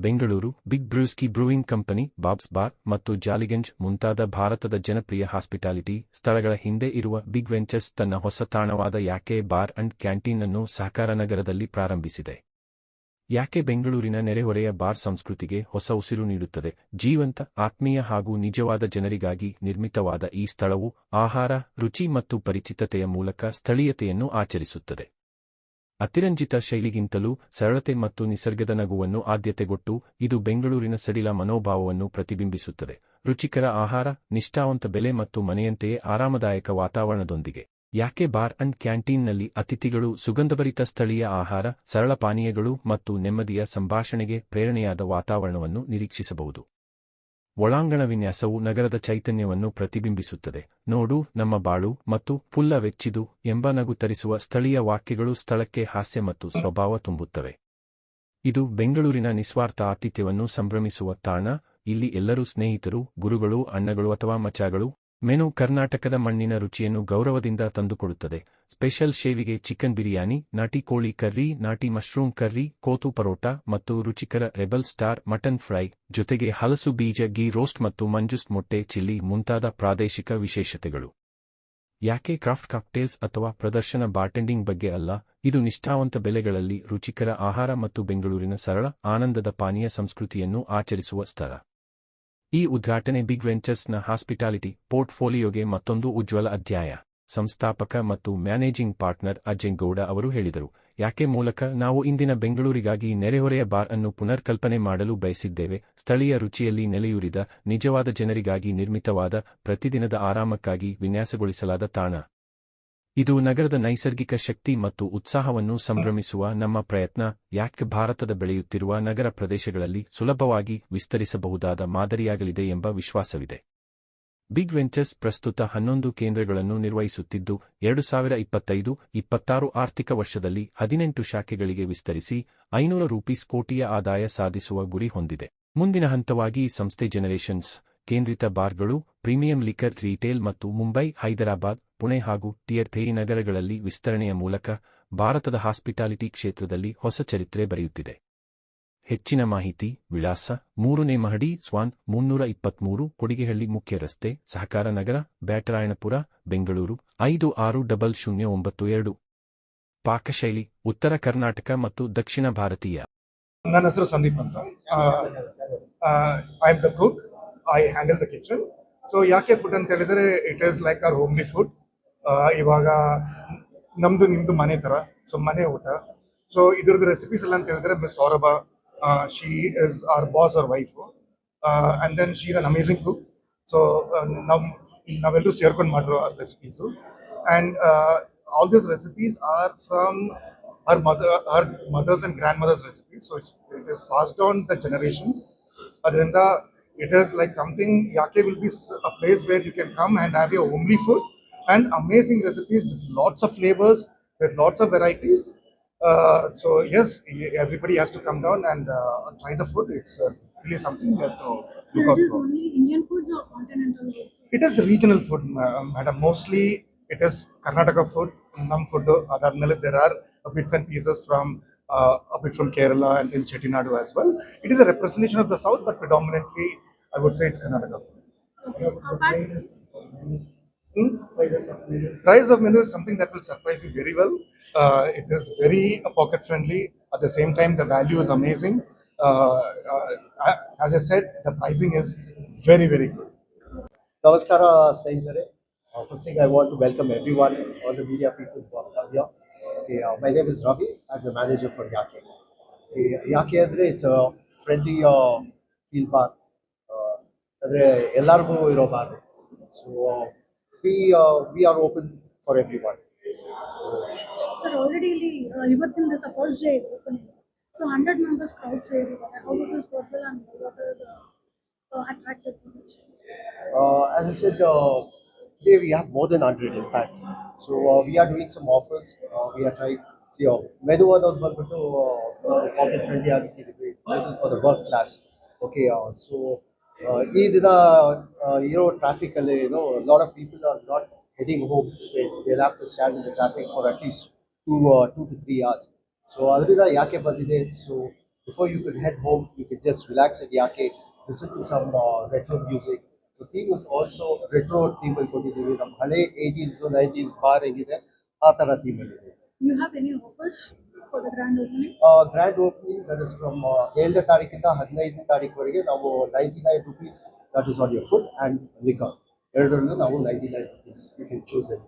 Bengaluru, Big Brewsky Brewing Company, Bob's Bar ಮತ್ತು ಜಾಲಿಗಂಜ್ ಮುಂತಾದ ಭಾರತದ ಜನಪ್ರಿಯ ಹಾಸ್ಪಿಟಾಲಿಟಿ ಸ್ಥಳಗಳ ಹಿಂದೆ ಇರುವ ಬಿಗ್ ವೆಂಚರ್ಸ್ ತನ್ನ ಹೊಸ ತಾಣವಾದ ಯಾಕೆ ಬಾರ್ ಅಂಡ್ ಕ್ಯಾಂಟೀನ್ ಅನ್ನು ಸಹಕಾರ ನಗರದಲ್ಲಿ ಪ್ರಾರಂಭಿಸಿದೆ. ಯಾಕೆ ಬೆಂಗಳೂರಿನ ನೆರೆಹೊರೆಯ ಬಾರ್ ಸಂಸ್ಕೃತಿಗೆ ಹೊಸ ಉಸಿರು ನೀಡುತ್ತದೆ, ಜೀವಂತ, ಆತ್ಮೀಯ ಹಾಗೂ ನಿಜವಾದ ಜನರಿಗಾಗಿ ನಿರ್ಮಿತವಾದ ಈ ಸ್ಥಳವು ಆಹಾರ, ರುಚಿ ಮತ್ತು ಪರಿಚಿತತೆಯ ಮೂಲಕ ಸ್ಥಳೀಯತೆಯನ್ನು ಆಚರಿಸುತ್ತದೆ. ಅತಿರಂಜಿತ ಶೈಲಿಗಿಂತಲೂ ಸರಳತೆ ಮತ್ತು ನಿಸರ್ಗದ ನಗುವನ್ನು ಆದ್ಯತೆಗೊಟ್ಟು ಇದು ಬೆಂಗಳೂರಿನ ಸಡಿಲ ಮನೋಭಾವವನ್ನು ಪ್ರತಿಬಿಂಬಿಸುತ್ತದೆ. ರುಚಿಕರ ಆಹಾರ, ನಿಷ್ಠಾವಂತ ಬೆಲೆ ಮತ್ತು ಮನೆಯಂತೆಯೇ ಆರಾಮದಾಯಕ ವಾತಾವರಣದೊಂದಿಗೆ. ಯಾಕೆ ಬಾರ್ ಅಂಡ್ ಕ್ಯಾಂಟೀನ್ನಲ್ಲಿ ಅತಿಥಿಗಳು ಸುಗಂಧಭರಿತ ಸ್ಥಳೀಯ ಆಹಾರ, ಸರಳ ಪಾನೀಯಗಳು ಮತ್ತು ನೆಮ್ಮದಿಯ ಸಂಭಾಷಣೆಗೆ ಪ್ರೇರಣೆಯಾದ ವಾತಾವರಣವನ್ನು ನಿರೀಕ್ಷಿಸಬಹುದು? ಒಳಾಂಗಣ ವಿನ್ಯಾಸವು ನಗರದ ಚೈತನ್ಯವನ್ನು ಪ್ರತಿಬಿಂಬಿಸುತ್ತದೆ. ನೋಡು, ನಮ್ಮ ಬಾಳು ಮತ್ತು ಫುಲ್ಲ ವೆಚ್ಚಿದು ಎಂಬ ನಗು ತರಿಸುವ ಸ್ಥಳೀಯ ವಾಕ್ಯಗಳು ಸ್ಥಳಕ್ಕೆ ಹಾಸ್ಯ ಮತ್ತು ಸ್ವಭಾವ ತುಂಬುತ್ತವೆ. ಇದು ಬೆಂಗಳೂರಿನ ನಿಸ್ವಾರ್ಥ ಆತಿಥ್ಯವನ್ನು ಸಂಭ್ರಮಿಸುವ ತಾಣ. ಇಲ್ಲಿ ಎಲ್ಲರೂ ಸ್ನೇಹಿತರು, ಗುರುಗಳು, ಅಣ್ಣಗಳು ಅಥವಾ ಮಚಾಗಳು ಮೆನು ಕರ್ನಾಟಕದ ಮಣ್ಣಿನ ರುಚಿಯನ್ನು ಗೌರವದಿಂದ ತಂದುಕೊಡುತ್ತದೆ. ಸ್ಪೆಷಲ್ ಶೇವಿಗೆ ಚಿಕನ್ ಬಿರಿಯಾನಿ, ನಾಟಿ ಕೋಳಿ ಕರ್ರಿ, ನಾಟಿ ಮಶ್ರೂಮ್ ಕರ್ರಿ, ಕೋತು ಪರೋಟ ಮತ್ತು ರುಚಿಕರ ರೆಬಲ್ ಸ್ಟಾರ್ ಮಟನ್ ಫ್ರೈ, ಜೊತೆಗೆ ಹಲಸು ಬೀಜ ಗೀ ರೋಸ್ಟ್ ಮತ್ತು ಮಂಜುಸ್ ಮೊಟ್ಟೆ, ಚಿಲ್ಲಿ ಮುಂತಾದ ಪ್ರಾದೇಶಿಕ ವಿಶೇಷತೆಗಳು. ಯಾಕೆ ಕ್ರಾಫ್ಟ್ ಕಾಕ್ಟೇಲ್ಸ್ ಅಥವಾ ಪ್ರದರ್ಶನ ಬಾರ್ಟೆಂಡಿಂಗ್ ಬಗ್ಗೆ ಅಲ್ಲ? ಇದು ನಿಷ್ಠಾವಂತ ಬೆಲೆಗಳಲ್ಲಿ ರುಚಿಕರ ಆಹಾರ ಮತ್ತು ಬೆಂಗಳೂರಿನ ಸರಳ, ಆನಂದದ ಪಾನೀಯ ಸಂಸ್ಕೃತಿಯನ್ನು ಆಚರಿಸುವ ಸ್ಥಳ. ಈ ಉದ್ಘಾಟನೆ ಬಿಗ್ ವೆಂಚರ್ಸ್ನ ಹಾಸ್ಪಿಟಾಲಿಟಿ ಪೋರ್ಟ್ಫೋಲಿಯೋಗೆ ಮತ್ತೊಂದು ಉಜ್ವಲ ಅಧ್ಯಾಯ. ಸಂಸ್ಥಾಪಕ ಮತ್ತು ಮ್ಯಾನೇಜಿಂಗ್ ಪಾರ್ಟ್ನರ್ ಅಜಯ್ ಗೌಡ ಅವರು ಹೇಳಿದರು, ಯಾಕೆ ಮೂಲಕ ನಾವು ಇಂದಿನ ಬೆಂಗಳೂರಿಗಾಗಿ ನೆರೆಹೊರೆಯ ಬಾರ್ ಅನ್ನು ಪುನರ್ಕಲ್ಪನೆ ಮಾಡಲು ಬಯಸಿದ್ದೇವೆ? ಸ್ಥಳೀಯ ರುಚಿಯಲ್ಲಿ ನೆಲೆಯೂರಿದ ನಿಜವಾದ ಜನರಿಗಾಗಿ ನಿರ್ಮಿತವಾದ ಪ್ರತಿದಿನದ ಆರಾಮಕ್ಕಾಗಿ ವಿನ್ಯಾಸಗೊಳಿಸಲಾದ ತಾಣ. ಇದು ನಗರದ ನೈಸರ್ಗಿಕ ಶಕ್ತಿ ಮತ್ತು ಉತ್ಸಾಹವನ್ನು ಸಂಭ್ರಮಿಸುವ ನಮ್ಮ ಪ್ರಯತ್ನ. ಯಾಕ್ ಭಾರತದ ಬೆಳೆಯುತ್ತಿರುವ ನಗರ ಪ್ರದೇಶಗಳಲ್ಲಿ ಸುಲಭವಾಗಿ ವಿಸ್ತರಿಸಬಹುದಾದ ಮಾದರಿಯಾಗಲಿದೆ ಎಂಬ ವಿಶ್ವಾಸವಿದೆ. ಬಿಗ್ ವೆಂಚರ್ಸ್ ಪ್ರಸ್ತುತ ಹನ್ನೊಂದು ಕೇಂದ್ರಗಳನ್ನು ನಿರ್ವಹಿಸುತ್ತಿದ್ದು, ಎರಡು ಸಾವಿರ ಇಪ್ಪತ್ತೈದು, ಇಪ್ಪತ್ತಾರು ಆರ್ಥಿಕ ವರ್ಷದಲ್ಲಿ ಹದಿನೆಂಟು ಶಾಖೆಗಳಿಗೆ ವಿಸ್ತರಿಸಿ ಐನೂರು ರೂಪೀಸ್ ಕೋಟಿಯ ಆದಾಯ ಸಾಧಿಸುವ ಗುರಿ ಹೊಂದಿದೆ. ಮುಂದಿನ ಹಂತವಾಗಿ ಸಂಸ್ಥೆ ಜನರೇಷನ್ಸ್ ಕೇಂದ್ರಿತ ಬಾರ್ಗಳು, ಪ್ರೀಮಿಯಂ ಲಿಕರ್ ರೀಟೇಲ್ ಮತ್ತು ಮುಂಬೈ, ಹೈದರಾಬಾದ್, ಪುಣೆ ಹಾಗೂ ಟಿಯರ್ ಫೇರಿ ನಗರಗಳಲ್ಲಿ ವಿಸ್ತರಣೆಯ ಮೂಲಕ ಭಾರತದ ಹಾಸ್ಪಿಟಾಲಿಟಿ ಕ್ಷೇತ್ರದಲ್ಲಿ ಹೊಸ ಚರಿತ್ರೆ ಬರೆಯುತ್ತಿದೆ. ಹೆಚ್ಚಿನ ಮಾಹಿತಿ, ವಿಳಾಸ, ಮೂರನೇ ಮಹಡಿ, ಸ್ವಾನ್, ಮುನ್ನೂರ ಇಪ್ಪತ್ಮೂರು, ಕೊಡಿಗೆಹಳ್ಳಿ ಮುಖ್ಯ ರಸ್ತೆ, ಸಹಕಾರ ನಗರ, ಬ್ಯಾಟರಾಯಣಪುರ, ಬೆಂಗಳೂರು, ಐದು ಆರು ಡಬಲ್ ಶೂನ್ಯ ಒಂಬತ್ತು ಎರಡು. ಪಾಕಶೈಲಿ, ಉತ್ತರ ಕರ್ನಾಟಕ ಮತ್ತು ದಕ್ಷಿಣ ಭಾರತೀಯ. ನನ್ನ ಹೆಸರು ಸಂದೀಪ್ ಅಂತ. I am the cook I handle the kitchen so ಯಾಕೆ ಫುಡ್ ಅಂತ ಹೇಳಿದ್ರೆ it is like are homely food ಇವಾಗ ನಮ್ದು ನಿಮ್ದು ಮನೆ ಥರ ಸೊ ಮನೆ ಊಟ. ಸೊ ಇದ್ರದ್ದು ರೆಸಿಪೀಸ್ ಎಲ್ಲ ಅಂತ ಹೇಳಿದ್ರೆ miss Saurabha she is our boss hour wife and then she an amazing cook so ನಾವು ನಾವೆಲ್ಲರೂ ಸೇರ್ಕೊಂಡು ಮಾಡಿರೋ recipes and all these recipes are from her mother, mother's mothers grandmother's recipes so it's it is passed on the generations Adrinda, it is like something. Yake will be a place where you can come and have your homely food and amazing recipes with lots of flavors, with lots of varieties. Uh, so yes, everybody has to come down and uh, try the food. It's uh, really something that you have to So look it out is for. only Indian foods or continental also? It is regional food, ma- madam. Mostly it is Karnataka food, Nam food. Adarmele there are bits and pieces from uh, a bit from Kerala and then Chettinadu as well. It is a representation of the south, but predominantly I would say it's Karnataka food. Okay. Apart, Hmm? Price of menu is something that will surprise you very well. Uh, it is very uh, pocket friendly. At the same time, the value is amazing. Uh, uh, as I said, the pricing is very very good. ನಮಸ್ಕಾರ ಸ್ನೇಹಿತರೆ first thing I want to welcome everyone all the media people here okay my name is Ravi I the manager for ಯಾಕೆ ಯಾಕೆ ಅಂದರೆ it's friendly feel bar ಅಂದರೆ ಎಲ್ಲರಿಗೂ ಇರೋ bar so we we are open for everyone sir, already ಇಲ್ಲಿ uh, ಇವತ್ತಿನ ದಿವಸ first day ಇದೆ opening. So hundred members crowd ಸೇರಿದ್ದಾರೆ how it is possible and what are the attractive Uh, as I said, uh, today we have more than 100 in fact. So uh, we are doing some offers. Uh, we are trying, see, uh, menu ಅನ್ನೋದು ಬಂದ್ಬಿಟ್ಟು pocket friendly ಆಗಿದ್ದೀವಿ this is for the work class okay so ಈ ದಿನ uh, ಇರೋ ಟ್ರಾಫಿಕಲ್ಲಿ ಏನೋ lot of people are not heading home straight they have to stand in the traffic for at least two two to three hours so ಅದರಿಂದ ಯಾಕೆ ಬಂದಿದೆ so before you could head home, you could just relax at Yake, listen to some uh, retro music. So theme was also retro theme ಅಲ್ಲಿ ಕೊಟ್ಟಿದ್ದೀವಿ ನಮ್ಮ ಹಳೆ eighties nineties bar ಹೆಂಗಿದೆ ಆ ಥರ ಥೀಮ್ ಅಲ್ಲಿ ಇದೆ You have Grand opening that is from ಏಳನೇ ತಾರೀಕಿಂದ ಹದಿನೈದನೇ ತಾರೀಕುವರೆಗೆ ನಾವು ninety nine rupees that is on your food and liquor ಎರಡರಲ್ಲೂ ನಾವು ninety nine rupees you can choose it